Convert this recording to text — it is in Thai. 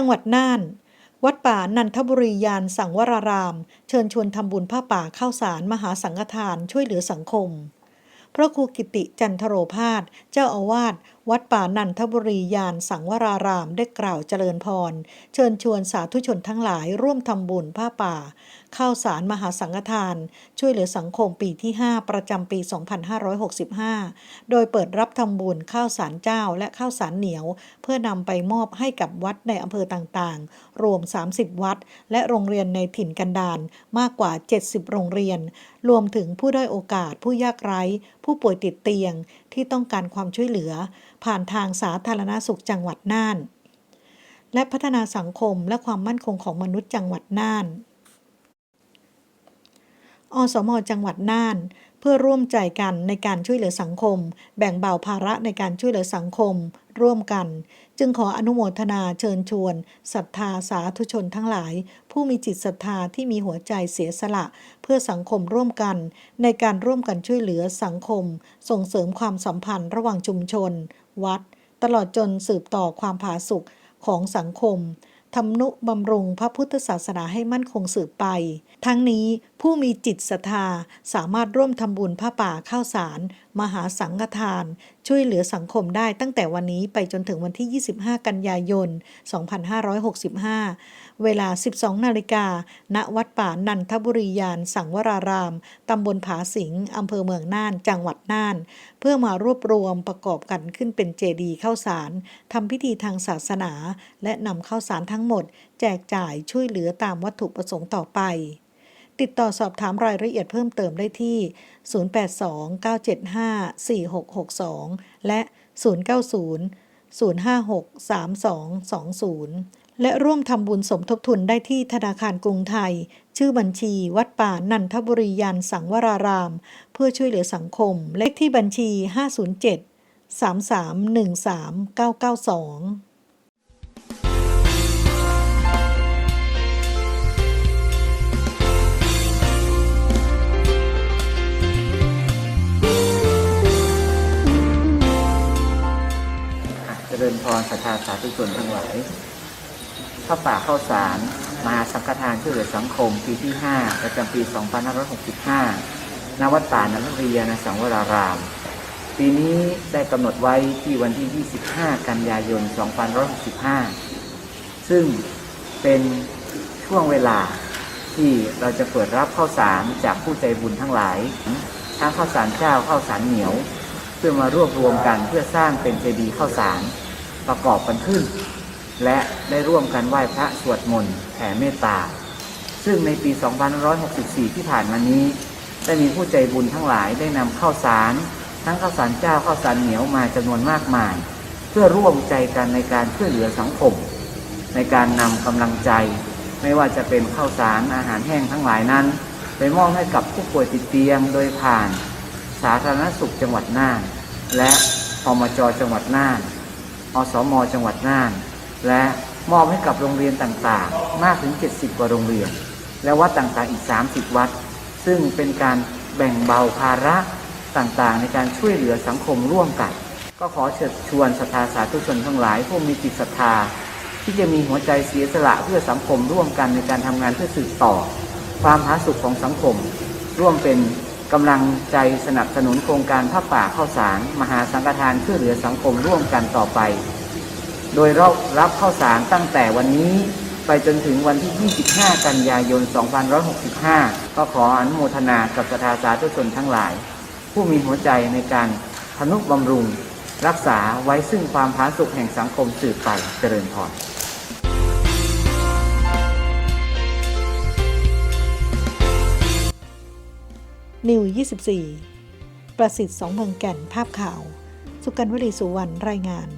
จังหวัดน่าน วัดป่านันทบุรียานสังวราราม เชิญชวนทำบุญผ้าป่าข้าวสารมหาสังฆทานช่วยเหลือสังคม พระครูกิติจันทโรพาสเจ้าอาวาส วัดป่านันทบุรียานสังวรารามได้กล่าวเจริญพร เชิญชวนสาธุชนทั้งหลายร่วมทำบุญผ้าป่า ข้าวสารมหาสังฆทาน ช่วยเหลือสังคมปีที่ 5 ประจำปี 2565 โดยเปิดรับทำบุญข้าวสารเจ้าและข้าวสารเหนียว เพื่อนำไปมอบให้กับวัดในอำเภอต่างๆ รวม 30 วัด และโรงเรียนในถิ่นกันดารมากกว่า 70 โรงเรียน รวมถึงผู้ด้อยโอกาสผู้ยากไร้ ผู้ป่วยติดเตียงที่ต้องการความช่วยเหลือผ่านทางสาธารณสุขจังหวัดน่าน และพัฒนาสังคมและความมั่นคงของมนุษย์จังหวัดน่าน อสมจังหวัดน่าน เพื่อร่วมใจกันในการช่วยเหลือสังคม แบ่งเบาภาระในการช่วยเหลือสังคม ร่วมกัน จึงขออนุโมทนาเชิญชวนศรัทธาสาธุชนทั้งหลาย ผู้มีจิตศรัทธาที่มีหัวใจเสียสละ เพื่อสังคมร่วมกัน ในการร่วมกันช่วยเหลือสังคม ส่งเสริมความสัมพันธ์ระหว่างชุมชน วัด ตลอดจนสืบต่อความผาสุกของสังคม ทำนุบำรุงพระพุทธศาสนาให้มั่นคงสืบไป ทั้งนี้ผู้มีจิตศรัทธาสามารถร่วมทำบุญผ้าป่าข้าวสาร มหาสังฆทาน ช่วยเหลือสังคมได้ตั้งแต่วันนี้ไปจนถึงวันที่ 25 กันยายน 2565 เวลา 12 นาฬิกา ณ วัดป่านันทบุรียาน สังวราราม ตำบลผาสิงอำเภอเมืองน่าน จังหวัดน่าน เพื่อมารวบรวมประกอบกันขึ้นเป็นเจดีย์ข้าวสาร ทำพิธีทางศาสนา และนำข้าวสารทั้งหมด แจกจ่ายช่วยเหลือตามวัตถุประสงค์ต่อไป ติดต่อสอบถามรายละเอียดเพิ่มเติมได้ที่ 082-975-4662 และ 090-056-3220 และร่วมทำบุญสมทบทุนได้ที่ธนาคารกรุงไทย ชื่อบัญชี วัดป่านันทบุรียานสังวราราม เพื่อช่วยเหลือสังคม เลขที่บัญชี 507 3313 992 รศรัทธาสาธุชนทั้งหลายข้าป่าข้าวสารมหาสังฆทานช่วยเหลือสังคมปีที่ 5 ประจำปี 2565 ณ วัดป่านันทรียานสังวราราม ปีนี้ได้กำหนดไว้ที่วันที่ 25 กันยายน 2565 ซึ่งเป็นช่วงเวลาที่เราจะเปิดรับข้าวสารจากผู้ใจบุญทั้งหลาย ทั้งข้าวสารเจ้าข้าวสารเหนียว เพื่อมารวบรวมกันเพื่อสร้างเป็นเจดีย์ข้าวสาร ประกอบกันขึ้น และได้ร่วมกันไหว้พระสวดมนต์แผ่เมตตา ซึ่งในปี 2564 ที่ผ่านมานี้ ได้มีผู้ใจบุญทั้งหลายได้นำข้าวสาร ทั้งข้าวสารเจ้าข้าวสารเหนียวมาจำนวนมากมาย เพื่อร่วมใจกันในการช่วยเหลือสังคม ในการนำกำลังใจ ไม่ว่าจะเป็นข้าวสารอาหารแห้งทั้งหลายนั้น ไปมอบให้กับผู้ป่วยติดเตียงโดยผ่าน สาธารณสุขจังหวัดน่านและพมจจังหวัดน่าน อสมจังหวัดน่าน และมอบให้กับโรงเรียนต่างๆ มากถึง 70 กว่าโรงเรียน และวัดต่างๆอีก 30 วัด ซึ่งเป็นการแบ่งเบาภาระต่างๆ ในการช่วยเหลือสังคมร่วมกัน ก็ขอเชิญชวนศรัทธาสาธุชนทั้งหลายผู้มีจิตศรัทธา ที่จะมีหัวใจเสียสละเพื่อสังคมร่วมกันในการทำงานเพื่อสืบต่อ ความผาสุกของสังคม ร่วมเป็น กำลังใจสนับสนุนโครงการผ้าป่าข้าวสาร มหาสังฆทานช่วยเหลือสังคมร่วมกันต่อไป โดยเรารับข้าวสารตั้งแต่วันนี้ไปจนถึงวันที่ 25 กันยายน 2565 ก็ขออนุโมทนากับศรัทธาสาธุชนทั้งหลาย ผู้มีหัวใจในการทนุบำรุง รักษาไว้ซึ่งความผาสุกแห่งสังคมสืบไปเจริญพร นิว 24 ประสิทธิ์สองเมืองแก่นภาพข่าว สุกันวลีสุวรรณรายงาน